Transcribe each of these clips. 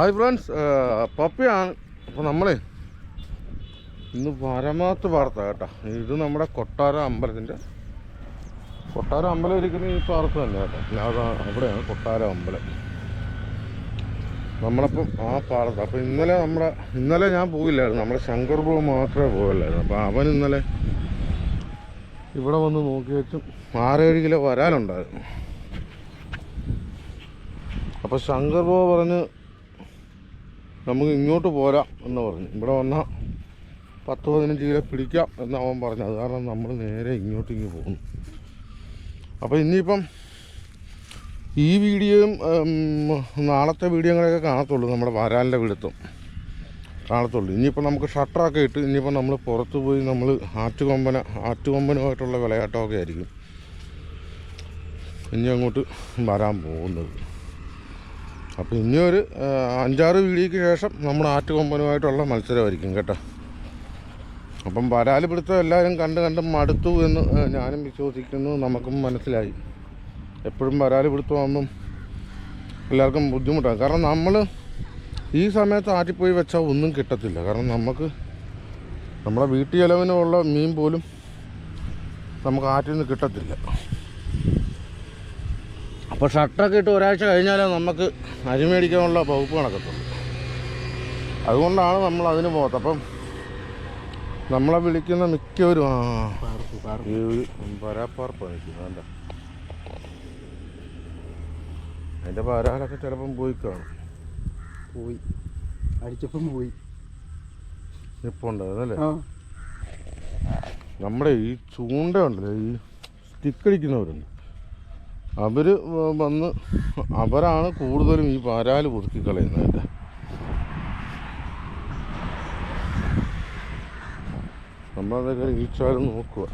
Hi friends പപ്പിയാണ്. അപ്പോൾ നമ്മളെ ഇന്ന് പരമാത്ത് വാർത്ത കേട്ടോ. ഇത് നമ്മുടെ കൊട്ടാര അമ്പലത്തിന്റെ കൊട്ടാര അമ്പലം ഇരിക്കുന്ന ഈ പാർത്ത് തന്നെ കേട്ടോ. അല്ലാതെ അവിടെയാണ് കൊട്ടാര അമ്പലം. നമ്മളപ്പം ആ പാടത്ത് അപ്പോൾ ഇന്നലെ നമ്മുടെ ഇന്നലെ ഞാൻ പോയില്ലായിരുന്നു. നമ്മുടെ ശങ്കർ ബ്രോ മാത്രമേ പോകല്ലായിരുന്നു അപ്പോൾ അവൻ ഇന്നലെ ഇവിടെ വന്ന് നോക്കി വെച്ചും ആറേഴ് കിലോ വരാനുണ്ടായിരുന്നു. അപ്പോൾ ശങ്കർ ബ്രോ പറഞ്ഞ് നമുക്ക് ഇങ്ങോട്ട് പോരാം എന്ന് പറഞ്ഞു. ഇവിടെ വന്നാൽ പത്ത് പതിനഞ്ച് കിലോ പിടിക്കാം എന്ന് അവൻ പറഞ്ഞു. അത് കാരണം നമ്മൾ നേരെ ഇങ്ങോട്ട് ഇങ്ങ് പോകുന്നു. അപ്പോൾ ഇനിയിപ്പം ഈ വീഡിയോയും നാളത്തെ വീഡിയോകളൊക്കെ കാണത്തുള്ളൂ. നമ്മുടെ വരാലിന്റെ വീടത്തും കാണത്തുള്ളൂ. ഇനിയിപ്പോൾ നമുക്ക് ഷട്ടറൊക്കെ ഇട്ട് ഇനിയിപ്പോൾ നമ്മൾ പുറത്ത് പോയി നമ്മൾ ആറ്റുകൊമ്പന ആറ്റുകൊമ്പനുമായിട്ടുള്ള വിളയാട്ടമൊക്കെ ആയിരിക്കും. ഇനി അങ്ങോട്ട് വരാൻ പോകുന്നത്. അപ്പോൾ ഒരു അഞ്ചാറ് വീഡിയോയ്ക്ക് ശേഷം നമ്മൾ ആറ്റുകൊമ്പനുമായിട്ടുള്ള മത്സരമായിരിക്കും കേട്ടോ. അപ്പം വരാൽ പിടുത്തം എല്ലാവരും കണ്ട് കണ്ട് മടുത്തു എന്ന് ഞാനും വിശ്വസിക്കുന്നു നമുക്കും മനസ്സിലായി. എപ്പോഴും വരാൽ പിടുത്തമാകുമ്പം എല്ലാവർക്കും ബുദ്ധിമുട്ടാണ്. കാരണം നമ്മൾ ഈ സമയത്ത് ആറ്റിപ്പോയി വെച്ചാൽ ഒന്നും കിട്ടത്തില്ല. കാരണം നമുക്ക് നമ്മുടെ വീട്ടു ചെലവിനുള്ള മീൻ പോലും നമുക്ക് ആറ്റിൽ നിന്ന് കിട്ടത്തില്ല. അപ്പോൾ ഷർട്ടൊക്കെ ഇട്ട് ഒരാഴ്ച കഴിഞ്ഞാലേ നമുക്ക് അരി മേടിക്കാനുള്ള വകുപ്പ് കണക്കത്തുള്ളൂ അതുകൊണ്ടാണ് നമ്മൾ അതിന് പോകത്ത് അപ്പം നമ്മളെ വിളിക്കുന്ന മിക്കവരും ആ ഈ ഒരു പരാപ്പാർപ്പാണ് നിൽക്കുന്നത് വേണ്ട. അതിന്റെ പരാലൊക്കെ ചിലപ്പം പോയി കാണും. പോയി. അടിച്ചപ്പം പോയി. ആ. നമ്മുടെ ഈ ചൂണ്ട ഉണ്ടല്ലോ ഈ സ്റ്റിക്ക് അടിക്കുന്നവരുണ്ട്. അവർ വന്ന് അവരാണ് കൂടുതലും ഈ പാരാൽ പുതുക്കി കളയുന്നത്. കേട്ടോ നമ്മളതൊക്കെ ഈച്ചാലും നോക്കുക.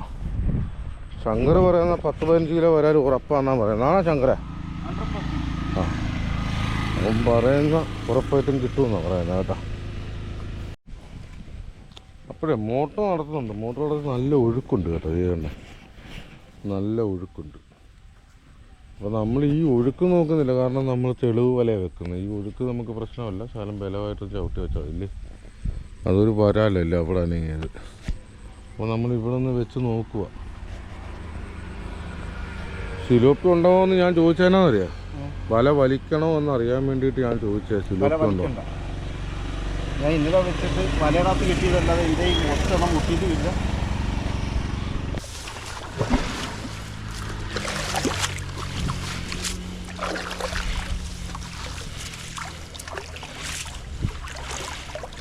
ശങ്കർ പറയുന്ന പത്ത് പതിനഞ്ച് കിലോ വരാൽ ഉറപ്പാണെന്നാണ് പറയുന്നത്. ആണോ ശങ്കര ആ. അവൻ പറയുന്ന ഉറപ്പായിട്ടും കിട്ടുമെന്നാണ് പറയുന്നത് കേട്ടോ. അപ്പോഴേ മോട്ടർ നടത്തുന്നുണ്ട്. മോട്ടർ നടത്തുന്ന നല്ല ഒഴുക്കുണ്ട് കേട്ടോ ഇത് നല്ല ഒഴുക്കുണ്ട്. അപ്പോൾ നമ്മൾ ഈ ഒഴുക്ക് നോക്കുന്നില്ല. കാരണം നമ്മൾ തെളിവ് വലയാണ് വെക്കുന്നത്. ഈ ഒഴുക്ക് നമുക്ക് പ്രശ്നമല്ല. ശാലം ബലമായിട്ട് ചവിട്ടി വെച്ചാൽ ഇല്ലേ? അതൊരു വരാലല്ല അവിടെ അനങ്ങിയത്. അപ്പോൾ നമ്മൾ ഇവിടെ നിന്ന് വെച്ച് നോക്കുക. സിലോപ്പി ഉണ്ടോ എന്ന് ഞാൻ ചോദിച്ചതിനാന്നറിയാം വല വലിക്കണോ എന്ന് അറിയാൻ വേണ്ടിയിട്ട് ഞാൻ ചോദിച്ചത്. സിലോപ്പി ഉണ്ടോ? ഞാൻ ഇന്നലെ വെച്ചിട്ട് വലയിടത്ത് കിട്ടിയതല്ലാതെ ഇതേ മൊത്തം മുട്ടിയിട്ടുമില്ല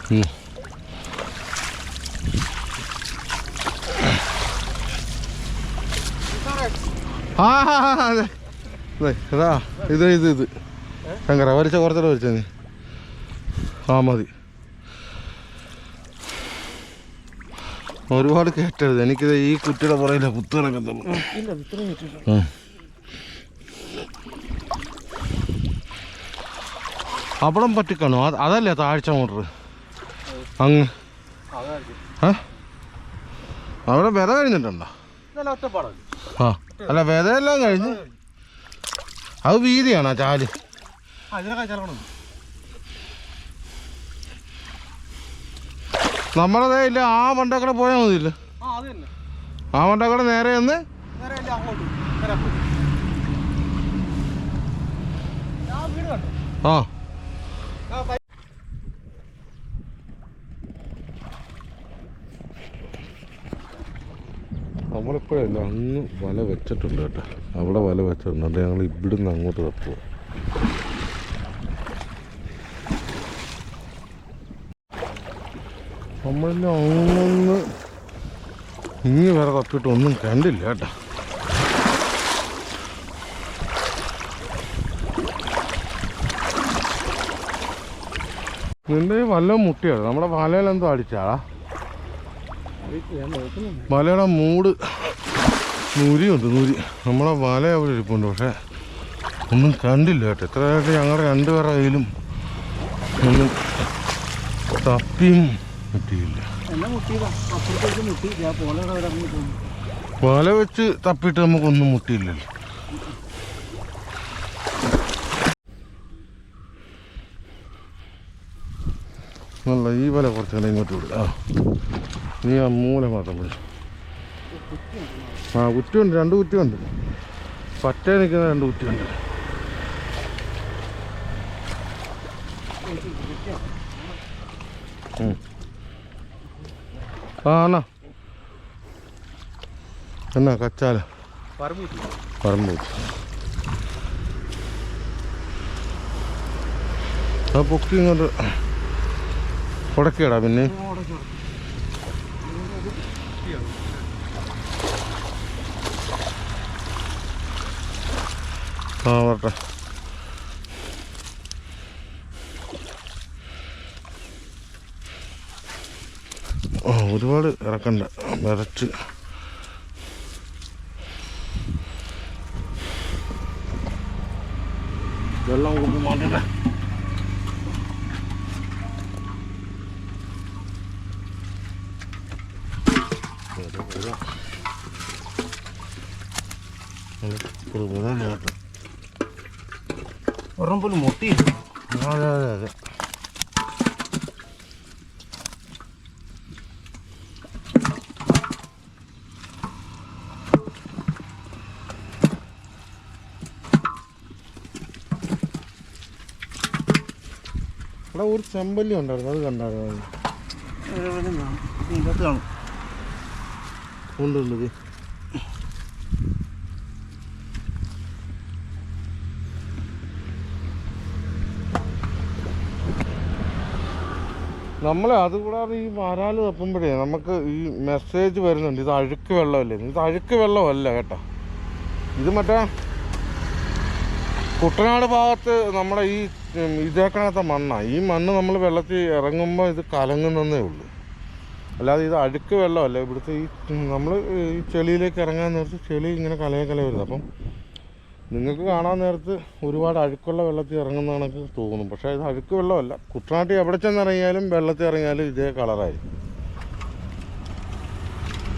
ഉം. ആ ആ, ആ, അതെ അതെ ഇതാ ഇത് ഇത് ശങ്കര വരച്ച കുറച്ചുകൂടെ വരച്ച നീ. ആ മതി. ഒരുപാട് കയറ്റരുത് എനിക്കിത് ഈ കുറ്റിയുടെ പുറയില്ല കുത്തു ഉം. അവിടം പറ്റിക്കാണോ? അത് അതല്ലേ താഴ്ച മോട്ടർ അങ്ങ്. അവിടെ വില കഴിഞ്ഞിട്ടുണ്ടോ? ആ. അല്ല വിതയെല്ലാം കഴിഞ്ഞ്. അത് വീതിയാണ് ചാൽ? ആ ചാൽ നമ്മളതേ ഇല്ല ആ വണ്ടക്കടെ പോയാൽ മതിയില്ല. ആ വണ്ടക്കടെ നേരെ ഒന്ന് ആ. നമ്മളിപ്പോഴല്ല അങ്ങ് വല വെച്ചിട്ടുണ്ട് കേട്ടോ. അവിടെ വല വെച്ചിട്ടുണ്ട്. ഞങ്ങൾ ഇവിടുന്ന് അങ്ങോട്ട് തപ്പുക നമ്മളെല്ലാം അങ്ങൊന്ന് ഇങ്ങ് വരെ തപ്പിയിട്ട് ഒന്നും കണ്ടില്ല കേട്ടോ. നിന്റെ വല്ല മുട്ടിയാണ് നമ്മുടെ വലയിലെന്തോ അടിച്ചാടാ വലയുടെ മൂട് നുരിയുണ്ട് നൂരി. നമ്മളെ വല അവിടെ ഇരിപ്പുണ്ട് പക്ഷെ ഒന്നും കണ്ടില്ല കേട്ടോ. എത്രയായിട്ട് ഞങ്ങളുടെ രണ്ടുപേരുടെ കയ്യിലും ഒന്നും തപ്പിയും കിട്ടിയില്ല. വല വെച്ച് തപ്പിയിട്ട് നമുക്കൊന്നും മുട്ടിയില്ലല്ലോ. നല്ല ഈ വല കുറച്ച് ഇങ്ങോട്ട് വിടുക നീ ആ മൂല മാത്രം വിടും ആ കുറ്റിയുണ്ട് രണ്ട് കുറ്റിയുണ്ട്. പറ്റ നിൽക്കുന്ന രണ്ട് കുറ്റിയുണ്ട്. ഉം. ആ എന്നാ കച്ചാല? പറമ്പ് ആ പൊക്കി ഇങ്ങോട്ട് ഉടക്കിയടാ പിന്നെ. ആ വരട്ടെ ആ ഒരുപാട് ഇറക്കണ്ട. വരച്ച്. വെള്ളം മാറ്റട്ടെ കേട്ടോ ഒരെണ്ണം പോലും മുട്ടിയില്ല. അതെ അതെ അതെ. അവിടെ ഒരു ചെമ്പല്ലി ഉണ്ടായിരുന്നു. അത് കണ്ടായിരുന്നു? ഉണ്ട് ഉണ്ട് നമ്മൾ അതുകൂടാതെ ഈ വരാൽ തപ്പുമ്പോഴേ നമുക്ക് ഈ മെസ്സേജ് വരുന്നുണ്ട് ഇത് അഴുക്ക് വെള്ളമല്ലേ? ഇത് അഴുക്ക് വെള്ളമല്ല കേട്ടോ. ഇത് മറ്റേ കുട്ടനാട് ഭാഗത്ത് നമ്മുടെ ഈ ഇതേക്കണത്തെ മണ്ണാണ് ഈ മണ്ണ് നമ്മൾ വെള്ളത്തിൽ ഇറങ്ങുമ്പോൾ ഇത് കലങ്ങുന്നതേ ഉള്ളൂ. അല്ലാതെ ഇത് അഴുക്ക് വെള്ളമല്ല. ഇവിടുത്തെ ഈ നമ്മൾ ഈ ചെളിയിലേക്ക് ഇറങ്ങാൻ നേരത്ത് ചെളി ഇങ്ങനെ കലയെ കല വരുന്നത് അപ്പം നിങ്ങൾക്ക് കാണാൻ നേരത്ത് ഒരുപാട് അഴുക്കുള്ള വെള്ളത്തിൽ ഇറങ്ങുന്ന കണക്ക് തോന്നും പക്ഷേ ഇത് അഴുക്ക് വെള്ളമല്ല. കുട്ടനാട്ടിൽ എവിടെ ചെന്നിറങ്ങിയാലും വെള്ളത്തിൽ ഇറങ്ങിയാലും ഇതേ കളറായിരിക്കും.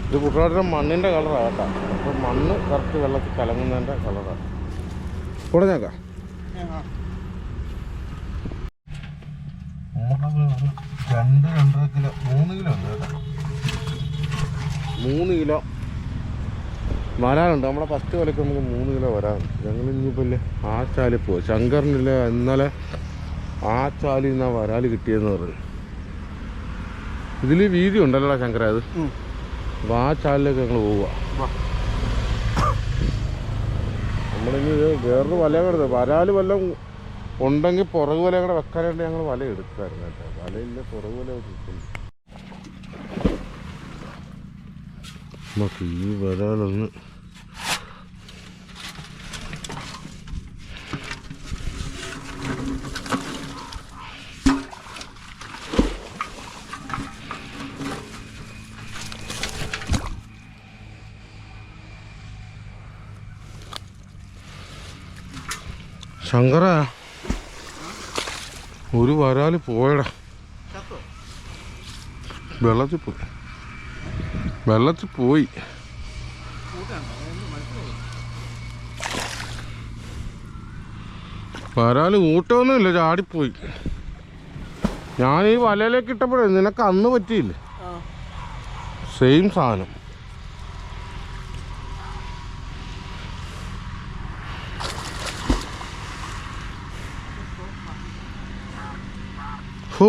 ഇത് കുട്ടനാട്ടിലെ മണ്ണിന്റെ കളറാണ് കേട്ടോ. അപ്പം മണ്ണ് കറക്റ്റ് വെള്ളത്തിൽ കലങ്ങുന്നതിന്റെ കളറാണ്. കൊടുത്തേക്കാം രണ്ട് രണ്ടര കിലോ മൂന്ന് കിലോ ഉണ്ട് കേട്ടോ. മൂന്ന് കിലോ വരാനുണ്ട് നമ്മളെ ഫസ്റ്റ് വിലക്ക് നമുക്ക് മൂന്ന് കിലോ വരാനുണ്ട് ഞങ്ങൾ ഇനിയിപ്പോൾ ഇല്ലേ ആ ചാലിൽ പോകും ശങ്കറിനില്ല ഇന്നലെ ആ ചാലിൽ നിന്നാണ് വരാൽ കിട്ടിയെന്ന് പറഞ്ഞു. ഇതിൽ വീതി ഉണ്ടല്ലോടാ ശങ്കര അത്. അപ്പോൾ ആ ചാലിലേക്ക് ഞങ്ങൾ പോവുക. നമ്മളിനി വേറൊരു വല കിടന്നത് വരാൽ വല്ലതും ഉണ്ടെങ്കിൽ പുറകു വല കൂടെ വെക്കാനായിട്ട് ഞങ്ങൾ വല എടുക്കാറുണ്ട് കേട്ടോ. വലയില്ല പുറകു വല കിട്ടുന്നു നമുക്ക് ഈ വരാലൊന്ന് ശങ്കര ഒരു വരാൽ പോയടാ വെള്ളത്തിൽ പോയി വെള്ളത്തിൽ പോയി. വരാൽ ഊട്ടമൊന്നുമില്ല ചാടിപ്പോയി. ഞാൻ ഈ വലയിലേക്ക് ഇട്ടപ്പോഴേ നിനക്ക് അന്ന് പറ്റിയില്ലേ? സെയിം സാധനം. ഹോ.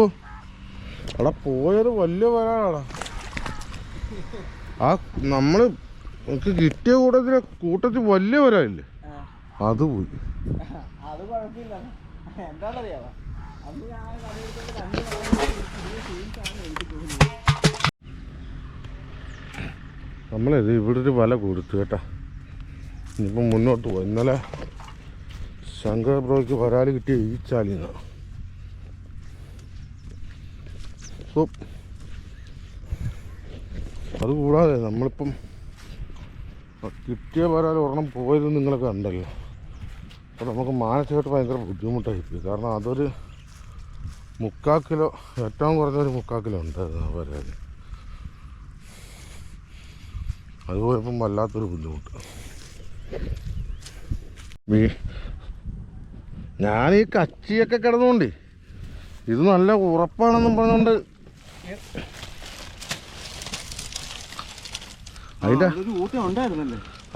അവിടെ പോയത് വലിയ വരാനാടാ ആ നമ്മൾ കിട്ടിയ കൂട്ടത്തിലെ കൂട്ടത്തിൽ വലിയ വരാനില്ലേ അത് പോയി അത് കുഴപ്പമില്ല അന്ന് ഞാൻ നമ്മളിത് ഇവിടെ ഒരു വല കൊടുത്തു കേട്ടാ ഇനിയിപ്പം മുന്നോട്ട് പോയി ഇന്നലെ ശങ്കർ ബ്രോയ്ക്ക് വരാൽ കിട്ടിയ ഈ ചാലിന്നാണ് സോ അതുകൂടാതെ നമ്മളിപ്പം കിട്ടിയ വരാൽ ഒരെണ്ണം പോയത് നിങ്ങളൊക്കെ കണ്ടല്ലോ. അപ്പോൾ നമുക്ക് മാനസികമായിട്ട് ഭയങ്കര ബുദ്ധിമുട്ടായി പോയി. കാരണം അതൊരു മുക്കാൽ കിലോ ഏറ്റവും കുറഞ്ഞൊരു മുക്കാൽ കിലോ ഉണ്ടായിരുന്നു ആ വരാൽ അത് പോയപ്പം വല്ലാത്തൊരു ബുദ്ധിമുട്ട്. ഞാൻ ഈ കച്ചിയൊക്കെ കിടന്നുകൊണ്ടേ ഇത് നല്ല ഉറപ്പാണെന്നും പറഞ്ഞുകൊണ്ട് അതിന്റെ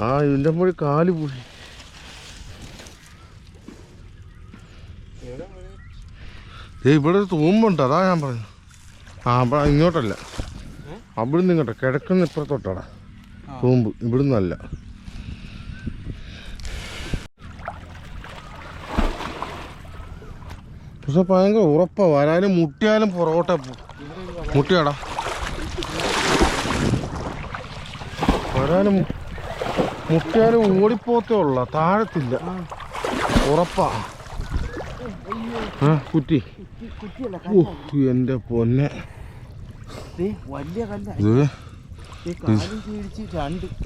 ആ ഇതിന്റെ മുകളിൽ കാൽ പോയി. ഇവിടെ ഒരു തൂമ്പുണ്ട് അതാ ഞാൻ പറഞ്ഞു ആ അവിടെ ഇങ്ങോട്ടല്ല. അവിടുന്ന് ഇങ്ങോട്ട് കിഴക്കുന്ന ഇപ്പുറത്തോട്ടാടാ. തൂമ്പ് ഇവിടുന്നല്ല പക്ഷെ ഭയങ്കര ഉറപ്പാ വരാനും മുട്ടിയാലും പുറകോട്ടെ പോ മുട്ടിയാടാ. വരാനും മുട്ടിയാലും ഓടിപ്പോത്തേ ഉള്ള. താഴത്തില്ല. ഉറപ്പാ. കുറ്റി എന്റെ പൊന്നെ. വലിയ കല്ല.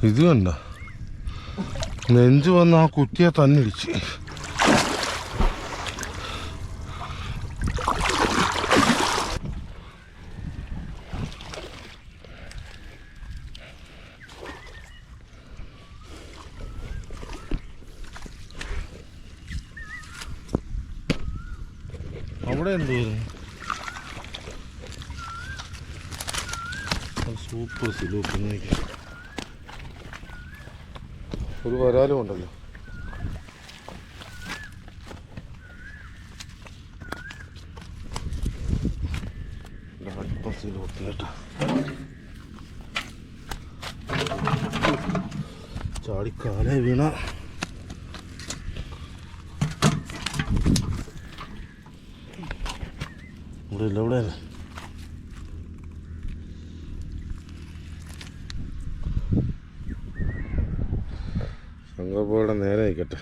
ഇത് കണ്ട? നെഞ്ചു വന്ന് ആ കുറ്റിയെ തന്നെ ഇടിച്ച് അവിടെ എന്തോരുന്നു സൂപ്പർ സിലൂപ്പ് ഒരു വരാലും ഉണ്ടല്ലോ സിലൂപ്പ് കേട്ടോ ചാടിക്കാലേ വീണ ഇവിടെ ഇല്ല ഇവിടെ അല്ലേ ശങ്കർപോയുടെ നേരെ ആയിക്കട്ടെ.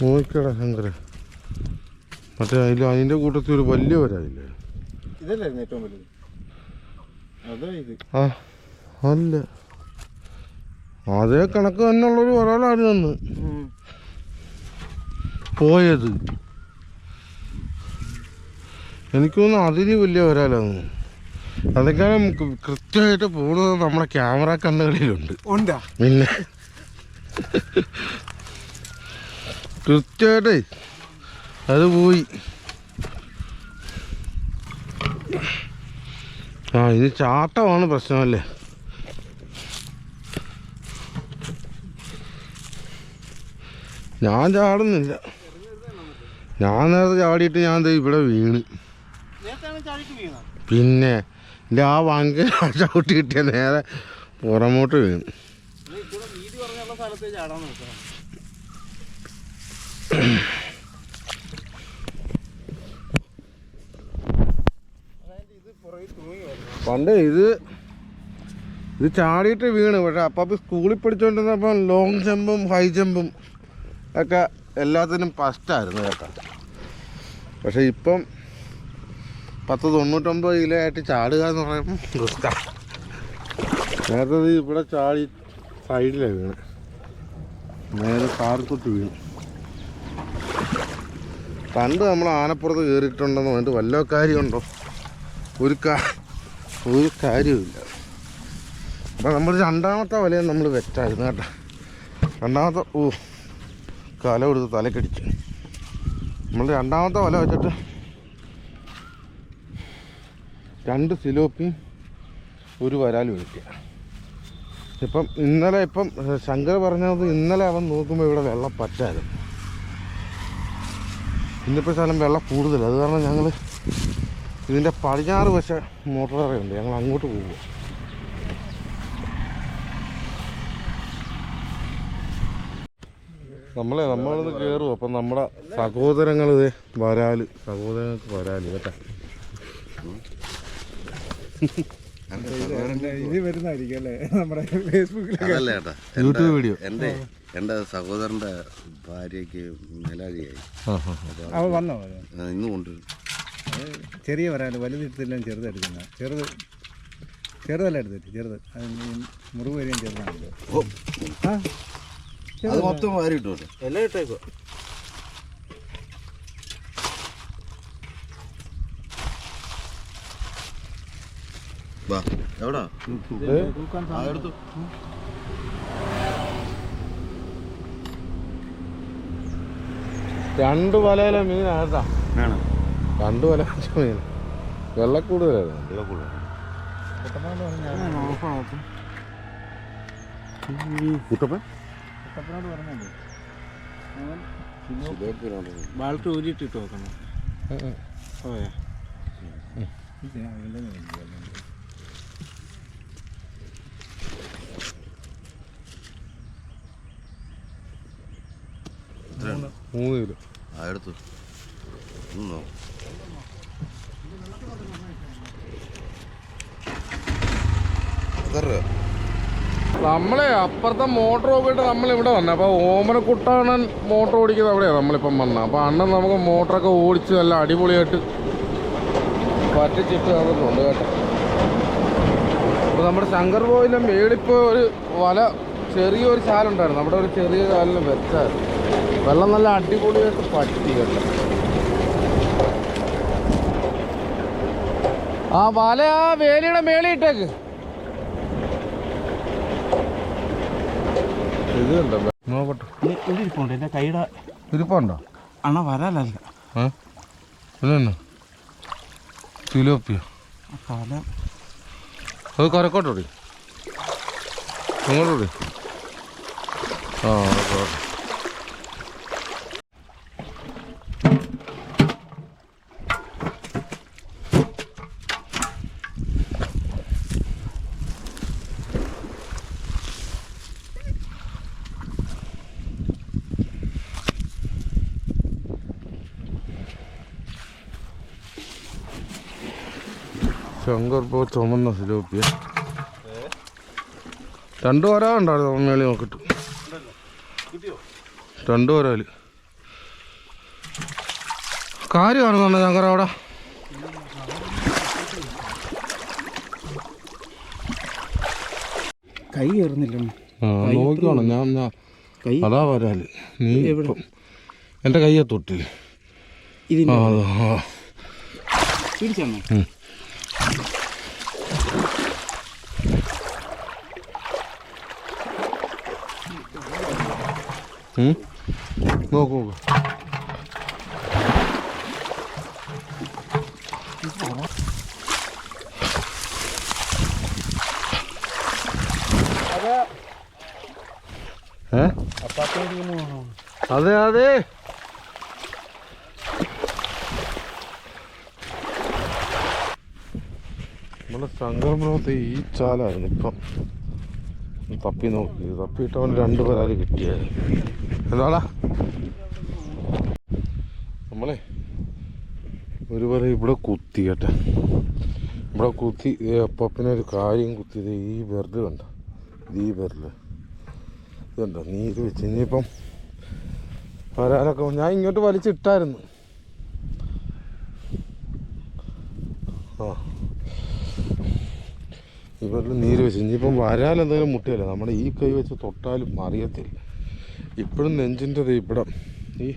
നോക്കടാ ശങ്കര. മറ്റേ അതിൽ അതിന്റെ കൂട്ടത്തിൽ ഒരു വലിയ വരായില്ലേ ഇതല്ലായിരുന്നു ഏറ്റവും വലുത്? അതാ ഇത്. ആ. അല്ല. അതേ കണക്ക് തന്നെയുള്ളൊരു ഒരാളായിരുന്നു പോയത്. എനിക്ക് തോന്നുന്നു അതിന് വലിയ ഒരാളാണ്. അതൊക്കെയാണ് കൃത്യമായിട്ട് പോകുന്നത് നമ്മുടെ ക്യാമറ കണ്ണുകളിലുണ്ട്. പിന്നെ കൃത്യമായിട്ടേ അത് പോയി. ആ ഇനി ചാട്ടമാണ് പ്രശ്നമല്ലേ ഞാൻ ചാടുന്നില്ല. ഞാൻ നേരത്തെ ചാടിയിട്ട് ഞാൻ ഇവിടെ വീണ്. പിന്നെ എന്റെ ആ വങ്ക ചവിട്ടി കിട്ടിയ നേരെ പുറമോട്ട് വീണ്. പണ്ട് ഇത് ഇത് ചാടിയിട്ട് വീണ് പക്ഷെ അപ്പം സ്കൂളിൽ പഠിച്ചുകൊണ്ടിരുന്നപ്പം ലോങ് ജമ്പും ഹൈ ജമ്പും ഒക്കെ എല്ലാത്തിനും ഫസ്റ്റായിരുന്നു കേട്ടോ. പക്ഷേ ഇപ്പം പത്ത് തൊണ്ണൂറ്റൊമ്പത് കിലോ ആയിട്ട് ചാടുക എന്ന് പറയുമ്പോൾ റിസ്ക്കാണ് നേരത്തെ ഇവിടെ ചാടി സൈഡിലാണ് വീണ്. നേരെ കാർക്കുത്ത് വീണു. പണ്ട് നമ്മൾ ആനപ്പുറത്ത് കയറിയിട്ടുണ്ടെന്ന് പറഞ്ഞിട്ട് വല്ല കാര്യമുണ്ടോ? ഒരു കാ ഒരു കാര്യമില്ല അപ്പം നമ്മൾ രണ്ടാമത്തെ വലയം നമ്മൾ വെച്ചായിരുന്നു കേട്ടോ. രണ്ടാമത്തെ ഓ കല കൊടുത്ത് തലക്കടിച്ച്. നമ്മൾ രണ്ടാമത്തെ വല വെച്ചിട്ട് രണ്ട് സിലോപ്പിയും ഒരു വരാലും കിട്ടിയ ഇപ്പം ഇന്നലെ ഇപ്പം ശങ്കർ പറഞ്ഞത് ഇന്നലെ അവൻ നോക്കുമ്പോൾ ഇവിടെ വെള്ളം പറ്റായിരുന്നു. ഇന്നിപ്പോൾ സ്ഥലം വെള്ളം കൂടുതൽ അത് കാരണം ഞങ്ങൾ ഇതിന്റെ പടിഞ്ഞാറ് വശ മോട്ടോറുണ്ട് ഞങ്ങൾ അങ്ങോട്ട് പോകും നമ്മളെ നമ്മളത് കയറും അപ്പം നമ്മുടെ സഹോദരങ്ങൾ ഇത് വരാൽ. സഹോദരങ്ങൾക്ക് വരാൽ കേട്ടാ. യൂട്യൂബ് വീഡിയോ എന്റെ എന്റെ സഹോദരന്റെ ഭാര്യയ്ക്ക് മേലാഴിയായി. വന്നോ? ഇന്ന് കൊണ്ടുവരും. ചെറിയ വരാൽ വലുതെടുത്തില്ല ചെറുതെടുക്കുന്ന ചെറുത് ചെറുതല്ല എടുത്തിട്ട് ചെറുത്. അത് മുറിവ് വരെയും ചെറുതാണല്ലോ. ഓ. ആ. അത് മൊത്തം വാരി ഇട്ടു എല്ലാം ഇട്ടേക്കോ? വാ. എവിടാ? ഏ? ആ എടുത്തു. രണ്ട് വലയിലെ മീനാട്ടാ. രണ്ടു രണ്ട് വല മീൻ. വെള്ളക്കൂടുതലായിരുന്നു ഇവിടെ കൂടുതൽ കുട്ടപ്പൻ കുട്ടപ്പനോട് പറഞ്ഞല്ലേ? അവൻ ബാൾട്ട് ഊരിയിട്ടിട്ട് നോക്കണം. പോയാ? മൂന്ന് കിലോ. ആ എടുത്തു. ഒന്നോ? എത്ര രൂപ. നമ്മളെ അപ്പുറത്തെ മോട്ടർ നോക്കിയിട്ട് നമ്മൾ ഇവിടെ വന്നെ. അപ്പോൾ ഓമനക്കുട്ടണ്ണൻ മോട്ടർ ഓടിക്കുന്നത് അവിടെയാണ് നമ്മളിപ്പം വന്നത് അപ്പോൾ അണ്ണൻ നമുക്ക് മോട്ടറൊക്കെ ഓടിച്ച് നല്ല അടിപൊളിയായിട്ട് പറ്റിച്ചിട്ട് തന്നിട്ടുണ്ട് കേട്ടോ. അപ്പോൾ നമ്മുടെ ശങ്കർ പോയിലെ മേളിപ്പോൾ ഒരു വല ചെറിയൊരു ചാലുണ്ടായിരുന്നു നമ്മുടെ ഒരു ചെറിയ ചാലിന് വെച്ചായിരുന്നു. വെള്ളം നല്ല അടിപൊളിയായിട്ട് പറ്റി കേട്ടോ. ആ വല ആ വേലിയുടെ മേളിയിട്ടേക്ക് ഇത് കണ്ടോ നോക്കട്ടെ. ഇവിടെ ഇരിപ്പുണ്ട് എന്റെ കൈയുടെ ഇരിപ്പുണ്ടോ അണ വരാലല്ല. ഏ? ഇതെന്നെ? തിലോപ്പിയ? കാല അത് കരക്കോട്ടോടി. ഇങ്ങോട്ടോടി ആ ഓക്കെ ശങ്കർ പോ ചുമന്ന സിലോപ്പിയ. രണ്ടു വരാ ഉണ്ടായിരുന്നു മേളി നോക്കിട്ട് രണ്ടു വരാൽ കാണുന്നുണ്ടോ ശങ്കർ അവിടെ. കൈ കയറുന്നില്ല ആ നോക്കിക്കോണം. ഞാൻ അതാ വരാൽ. നീ എന്റെ കയ്യെ തൊട്ടില്ലേ ആ ഇതിന്റെ അത് ആ പിടിച്ചമ്മ ഉം. ഉം? നോക്ക് നോക്ക്. അതെ. അതെ നമ്മുടെ സംക്രമണത്തെ ഈ ചാലായിരുന്നു ഇപ്പം. തപ്പി നോക്കി തപ്പിയിട്ടവൻ രണ്ട് പരാതി കിട്ടിയത് എന്താടാ? നമ്മളെ ഒരു പേര് ഇവിടെ കുത്തി കേട്ടെ ഇവിടെ കുത്തി ദേ അപ്പപ്പിനെ ഒരു കാര്യം കുത്തിയത് ഈ ബെർഡ് കണ്ട. ഈ ബെർഡ് ഇതുണ്ടോ നീര് വെച്ച്? ഇനിയിപ്പം വരാനൊക്കെ ഞാൻ ഇങ്ങോട്ട് വലിച്ചിട്ടായിരുന്നു ആ ഇവരിൽ നീര് വെച്ച്. ഇനിയിപ്പം വരാൻ എന്തെങ്കിലും മുട്ടിയല്ല? നമ്മുടെ ഈ കൈ വെച്ച് തൊട്ടാലും അറിയത്തില്ല ഇപ്പോഴും നെഞ്ചിന്റെ ഇവിടം. ഈ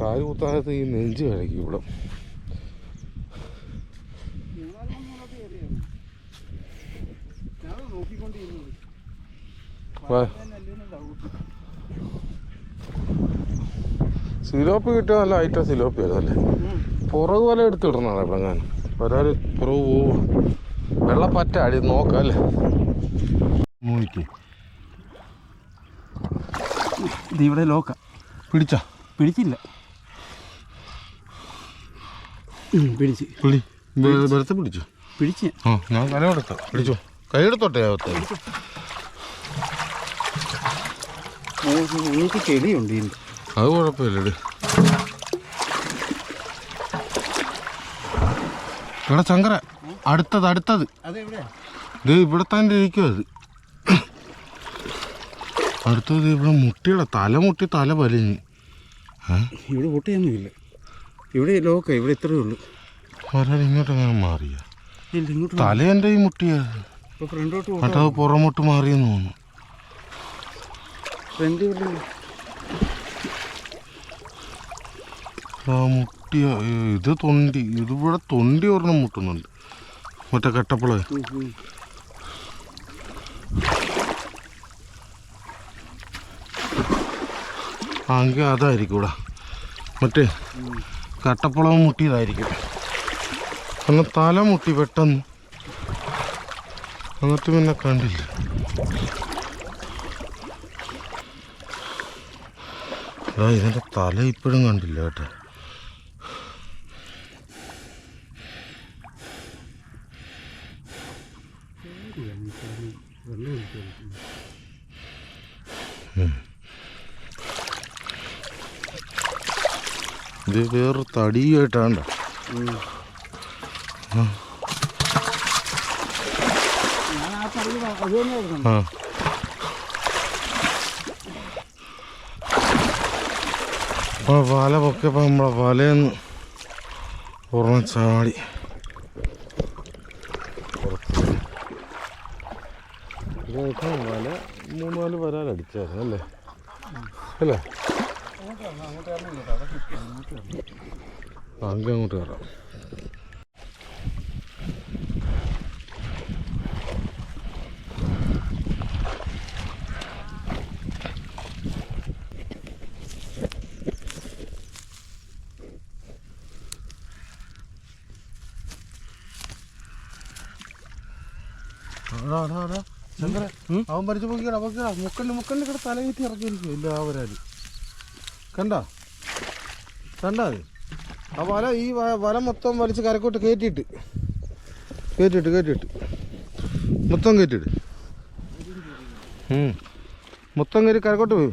കാൽ കുത്താനത്ത് ഈ നെഞ്ച് കഴിക്കും ഇവിടം. സിലോപ്പ് കിട്ടിയ നല്ല ഐറ്റം സിലോപ്പ് ചെയ്തല്ലേ പുറകു വല എടുത്തിടുന്നതാണ് ഇവിടെ ഞാൻ. ഒരാൾ പുറകു പോവും വെള്ളപ്പറ്റ അടി നോക്കല്ലേ? അല്ലേ ഇത് ഇവിടെ ലോക്ക. പിടിച്ച? പിടിച്ചില്ല. പിടിച്ച്. പിടി വെറുതെ പിടിച്ചു? പിടിച്ച് ആ ഞാൻ കല പിടിച്ചു? പിടിച്ചോ കൈ എടുത്തോട്ടെ അകത്ത് എനിക്ക് ചെടിയുണ്ട് ഇതിന്റെ അത് കുഴപ്പമില്ല ഇവിടെ ശങ്കര അടുത്തത് അടുത്തത്. ഇത് ഇവിടെ തന്നെ ഇരിക്കും അത് അടുത്തത് ഇവിടെ മുട്ടിയുടെ തല മുട്ടി തല വലിഞ്ഞ്. ഇവിടെ പൊട്ടിയൊന്നുമില്ല. ഇവിടെ ലോക്ക ഇവിടെ ഇത്രയേ ഉള്ളൂ. ഒരാൾ ഇങ്ങോട്ട് അങ്ങനെ മാറിയ? തല എന്റെ ഈ മുട്ടിയാ? അത് പുറമോട്ട് മാറിയെന്ന് തോന്നുന്നു. മുട്ടിയ ഇത് തൊണ്ടി ഇതിവിടെ തൊണ്ടി ഒരെണ്ണം മുട്ടുന്നുണ്ട്. മറ്റേ കട്ടപ്പുള. ആ എങ്കിൽ അതായിരിക്കും ഇവിടെ മറ്റേ കട്ടപ്പുളവ് മുട്ടിയതായിരിക്കും. കാരണം തല മുട്ടി പെട്ടെന്ന്. എന്നിട്ട് പിന്നെ കണ്ടില്ല. ഇതിന്റെ തല ഇപ്പോഴും കണ്ടില്ല കേട്ടോ. വേറൊരു തടിയായിട്ടാണ്ട വല പൊക്കിയപ്പോൾ നമ്മളെ വലയെന്ന് പുറമെ ചാടി. വല മൂന്നാൽ വരാലടിച്ചായിരുന്നു അല്ലേ? അല്ലേ? അങ്ങ് അങ്ങോട്ട് കയറാം അവൻ പരിച്ചു പോക്കിക്കടാ പോക്കിക്കടാ മുക്കൽ മുക്കലിൽ കൂടെ ഇല്ല ആ വരാൽ കണ്ടാ? കണ്ടാ ആ വല ഈ വല മൊത്തം വലിച്ച് കരക്കോട്ട് കയറ്റിയിട്ട് കയറ്റിയിട്ട് കയറ്റിയിട്ട് മൊത്തം കയറ്റിയിട്ട്. മൊത്തം കയറി കരക്കോട്ട് പോയി.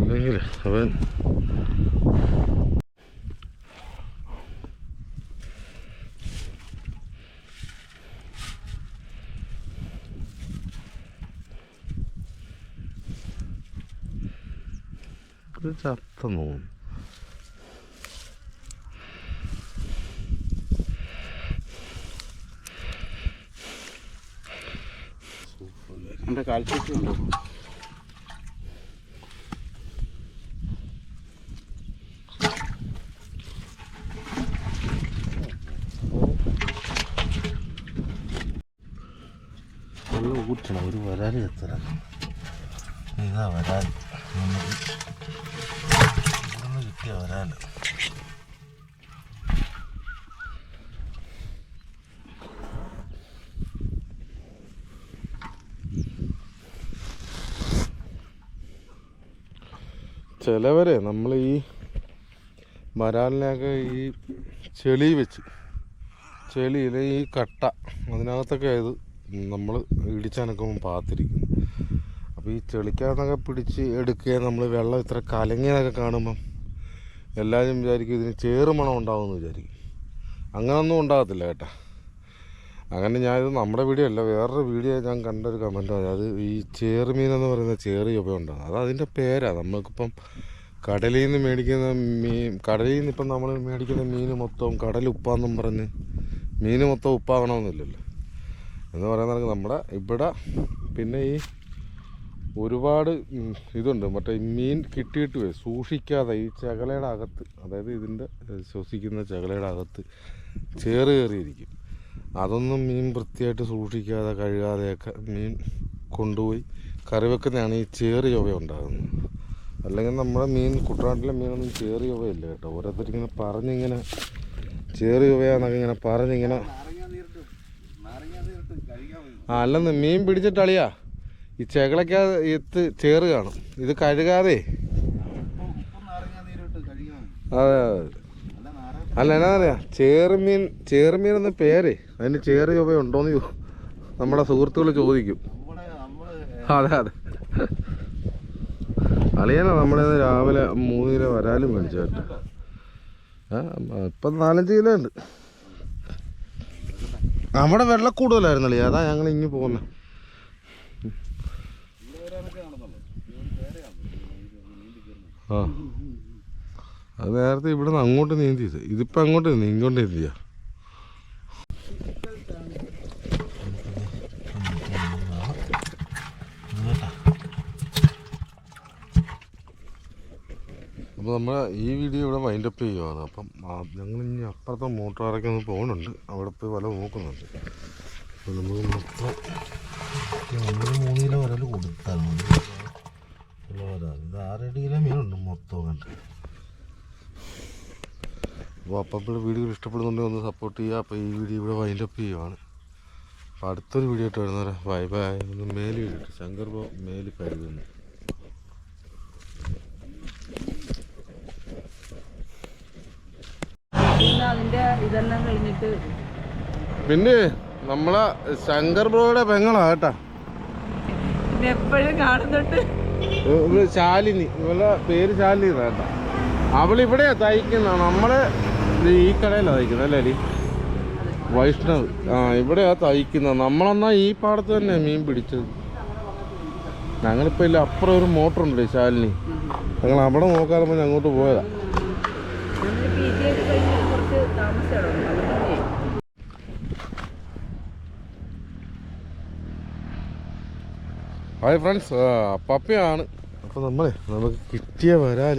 അല്ലെങ്കിൽ അവൻ ഇത് ചത്ത നോക്കും എന്റെ കാൽസ്യത്തിൽ ഉണ്ടോ വെള്ളം ഊറ്റണം ഒരു വരാൽ എത്ര ഇതാ വരാൽ നമുക്ക് ഇവിടുന്ന് കിട്ടിയ വരാൽ ചിലവരെ നമ്മൾ ഈ വരാലിനെയൊക്കെ ഈ ചെളി വെച്ച് ചെളിയിൽ ഈ കട്ട അതിനകത്തൊക്കെ ഇത് നമ്മൾ ഇടിച്ചനക്കുമ്പോൾ പാത്തിരിക്കുന്നു. അപ്പോൾ ഈ ചെളിക്കകത്തൊക്കെ പിടിച്ച് എടുക്കുക നമ്മൾ വെള്ളം ഇത്ര കലങ്ങിയതൊക്കെ കാണുമ്പം എല്ലാവരും വിചാരിക്കും ഇതിന് ചേറുമണം ഉണ്ടാവുമെന്ന് വിചാരിക്കും. അങ്ങനൊന്നും ഉണ്ടാകത്തില്ല കേട്ടോ. അങ്ങനെ ഞാനിത് നമ്മുടെ വീഡിയോ അല്ല വേറൊരു വീഡിയോ ഞാൻ കണ്ടൊരു കമന്റ് അത് ഈ ചേറുമീൻ എന്ന് പറയുന്ന ചേറി ഉപയോഗം ഉണ്ടാകും അത് അതിന്റെ പേരാണ് നമുക്കിപ്പം കടലിൽ നിന്ന് മേടിക്കുന്ന മീൻ കടലിൽ നിന്ന് ഇപ്പം നമ്മൾ മേടിക്കുന്ന മീൻ മൊത്തം കടൽ ഉപ്പാന്നും പറഞ്ഞ് മീൻ മൊത്തം ഉപ്പാകണമെന്നില്ലല്ലോ എന്ന് പറയുന്ന നമ്മുടെ ഇവിടെ പിന്നെ ഈ ഒരുപാട് ഇതുണ്ട്. മറ്റേ മീൻ കിട്ടിയിട്ട് പോയി സൂക്ഷിക്കാതെ ഈ ചകലയുടെ അകത്ത് അതായത് ഇതിന്റെ ശ്വസിക്കുന്ന ചകലയുടെ അകത്ത് ചേറ് കയറിയിരിക്കും. അതൊന്നും മീൻ വൃത്തിയായിട്ട് സൂക്ഷിക്കാതെ കഴുകാതെയൊക്കെ മീൻ കൊണ്ടുപോയി കറി വെക്കുന്നതാണ് ഈ ചേറ് ചൊവ ഉണ്ടാകുന്നത്. അല്ലെങ്കിൽ നമ്മുടെ മീൻ കുട്ടനാട്ടിലെ മീനൊന്നും ചേറ് ചൊവയില്ല കേട്ടോ. ഓരോരുത്തരിങ്ങനെ പറഞ്ഞിങ്ങനെ ചേറ് ചൊവയാന്നൊക്കെ ഇങ്ങനെ പറഞ്ഞിങ്ങനെ ആ അല്ലെന്ന് മീൻ പിടിച്ചിട്ട് അളിയാ ഈ ചെകളൊക്കെ എത്ത് ചേറ് കാണും. ഇത് കഴുകാതെ. അതെ അതെ. അല്ല എന്നാ പറയാ? ചേർമീൻ ചേറുമീൻ എന്ന പേര്. അതിന് ചേറ് ചൊവ്വ ഉണ്ടോന്ന് നമ്മുടെ സുഹൃത്തുക്കൾ ചോദിക്കും. അതെ അതെ. അളിയനാ നമ്മുടെ രാവിലെ മൂന്ന് കിലോ വരാലും മേടിച്ചു ഇപ്പം നാലഞ്ച് കിലോ ഉണ്ട്. നമ്മുടെ വെള്ളം കൂടുതലായിരുന്നു അളിയ അതാ ഞങ്ങൾ ഇങ്ങ് പോകുന്നത് ആ. അത് നേരത്തെ ഇവിടെ നിന്ന് അങ്ങോട്ട് നീന്തിയത് ഇതിപ്പോൾ അങ്ങോട്ട് നീങ്ങിക്കൊണ്ട് എന്തിയാ അപ്പോൾ നമ്മൾ ഈ വീഡിയോ ഇവിടെ വൈൻഡപ്പ് ചെയ്യുവാണ്. അപ്പം ഞങ്ങൾ ഇനി അപ്പുറത്തെ മോട്ടോറൊക്കെ ഒന്ന് പോകുന്നുണ്ട് അവിടെ പോയി വല നോക്കുന്നുണ്ട്. അപ്പോൾ നമ്മൾ മൊത്തം നമ്മൾ മൂന്ന് കിലോ വരൽ കൊടുത്താൽ മതി. വല ഇത് ആറേഴ് കിലോ മീനുണ്ട് മൊത്തം കണ്ട് അപ്പോൾ അപ്പം വീഡിയോ ഇഷ്ടപ്പെടുന്നുണ്ടെങ്കിൽ ഒന്ന് സപ്പോർട്ട് ചെയ്യുക. അപ്പോൾ ഈ വീഡിയോ ഇവിടെ വൈൻഡപ്പ് ചെയ്യുവാണ്. അപ്പോൾ അടുത്തൊരു വീഡിയോ ആയിട്ട് വരുന്നവരെ ബൈ ബൈ ഒന്ന് മേലി വീഡിയോ ശങ്കർ ബോ മേലി കരുതുന്നു. പിന്നെ നമ്മളെ ശങ്കർ ബ്രോയുടെ പെങ്ങളാ കേട്ടാ. എപ്പോഴും കാണുന്നുണ്ട്. ഇവൾ ശാലിനി. ഇവളെ പേര് ശാലിനി വേണ്ട അവളിവിടെ തയ്ക്കുന്ന നമ്മൾ ഈ കടയിലാണ് തയ്ക്കുന്നത് അല്ലേ അലി വൈഷ്ണവ്. ആ ഇവിടെയാ തയ്ക്കുന്നത്. നമ്മളെന്നാ ഈ പാടത്ത് തന്നെ മീൻ പിടിച്ചത്. ഞങ്ങളിപ്പോ ഇല്ല അപ്പുറം ഒരു മോട്ടർ ഉണ്ട് ശാലിനി. ഞങ്ങൾ അവിടെ നോക്കാറുമ്പോ അങ്ങോട്ട് പോയതാ നമ്മൾ പി ജി ഒക്കെ കഴിഞ്ഞ് കുറച്ച് താമസിച്ചാണ് അതുകൊണ്ടേ ഹായ് ഫ്രണ്ട്സ് പപ്പയാണ് അപ്പോൾ നമ്മളെ നമുക്ക് കിട്ടിയ വരാൽ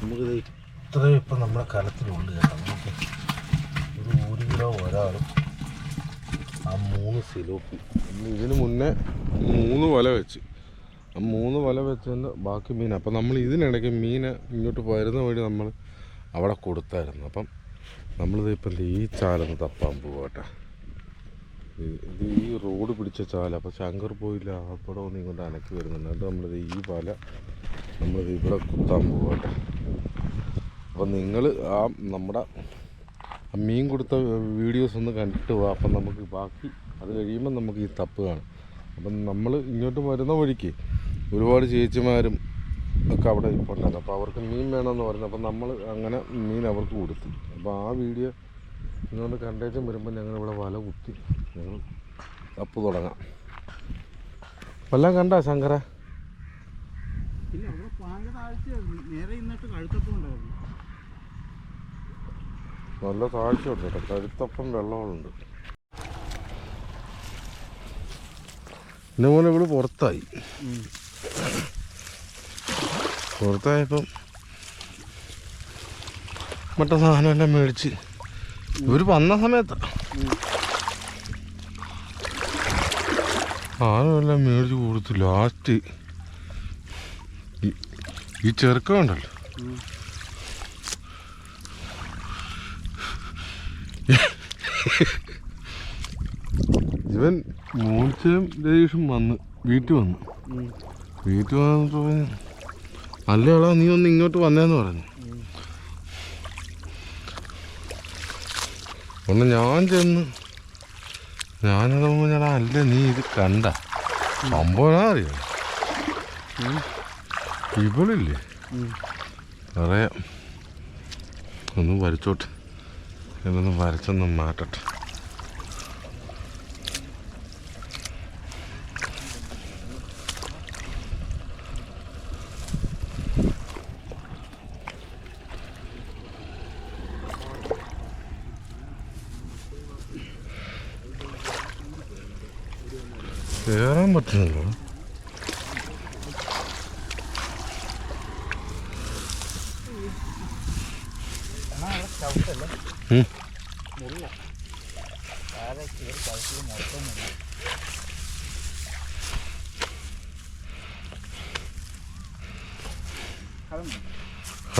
നമുക്കിത് ഇത്രയും ഇപ്പം നമ്മുടെ കലത്തിലുണ്ട് കേട്ടോ. നമുക്ക് ഒരു ഒരു കിലോ വരാളും ആ മൂന്ന് സിലോപ്പി. ഇതിന് മുന്നേ മൂന്ന് വല വെച്ച്. ആ മൂന്ന് വല വെച്ചതിന്റെ ബാക്കി മീൻ അപ്പം നമ്മൾ ഇതിനിടയ്ക്ക് മീൻ ഇങ്ങോട്ട് വരുന്ന വഴി നമ്മൾ അവിടെ കൊടുത്തായിരുന്നു. അപ്പം നമ്മളിത് ഇപ്പം ഈ ചാലൊന്ന് തപ്പാൻ പോവാട്ടെ ഇത് ഈ റോഡ് പിടിച്ച ചാല അപ്പോൾ ശങ്കർ പോയില്ല അവിടെ ഒന്നും ഇങ്ങോട്ട് അനക്കി വരുന്നുണ്ട്. നമ്മളിത് ഈ പാല നമ്മൾ ഇവിടെ കുത്താൻ പോകട്ടെ അപ്പോൾ നിങ്ങൾ ആ നമ്മുടെ മീൻ കൊടുത്ത വീഡിയോസ് ഒന്ന് കണ്ടിട്ട് പോവാം അപ്പം നമുക്ക് ബാക്കി അത് കഴിയുമ്പോൾ നമുക്ക് ഈ തപ്പ് കാണും. അപ്പം നമ്മൾ ഇങ്ങോട്ട് വരുന്ന വഴിക്ക് ഒരുപാട് ചേച്ചിമാരും ഒക്കെ അവിടെ ഇരിപ്പുണ്ടായിരുന്നു അപ്പോൾ അവർക്ക് മീൻ വേണമെന്ന് പറഞ്ഞു. അപ്പം നമ്മൾ അങ്ങനെ മീൻ അവർക്ക് കൊടുത്തു. അപ്പോൾ ആ വീഡിയോ ഇങ്ങോട്ട് കണ്ടേറ്റം വരുമ്പോൾ ഞങ്ങൾ ഇവിടെ വല കുത്തി. ഞങ്ങൾ തപ്പ് തുടങ്ങാം. വല്ലതും കണ്ട ശങ്കര നല്ല താഴ്ചയുണ്ട് കേട്ടോ. കഴുത്തപ്പം വെള്ളമുണ്ട്. എന്റെ മോനെ ഇവിടെ പുറത്തായി പുറത്തായപ്പം മറ്റേ സാധനം എല്ലാം മേടിച്ച് ഇവർ വന്ന സമയത്ത് സാധനമെല്ലാം മേടിച്ച് കൊടുത്തു ലാസ്റ്റ് ഈ ചെറുക്കം ഉണ്ടല്ലോ. ഇവൻ മൂർച്ചയും രതീഷും വന്ന് വീട്ടിൽ വന്നു. വീട്ടിൽ വന്നിട്ട് പറഞ്ഞു ആളാ നീ ഒന്ന് ഇങ്ങോട്ട് വന്നേന്ന് പറഞ്ഞു. ഒന്ന് ഞാൻ ചെന്ന് ഞാനത് ഞാൻ അല്ല നീ ഇത് കണ്ട? സംഭവം അറിയാം? ഇവളില്ലേ? പറയാം. ഒന്ന് വരച്ചോട്ടെ. എന്നൊന്ന് വരച്ചൊന്ന് മാറ്റട്ടെ.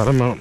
കടം വേണം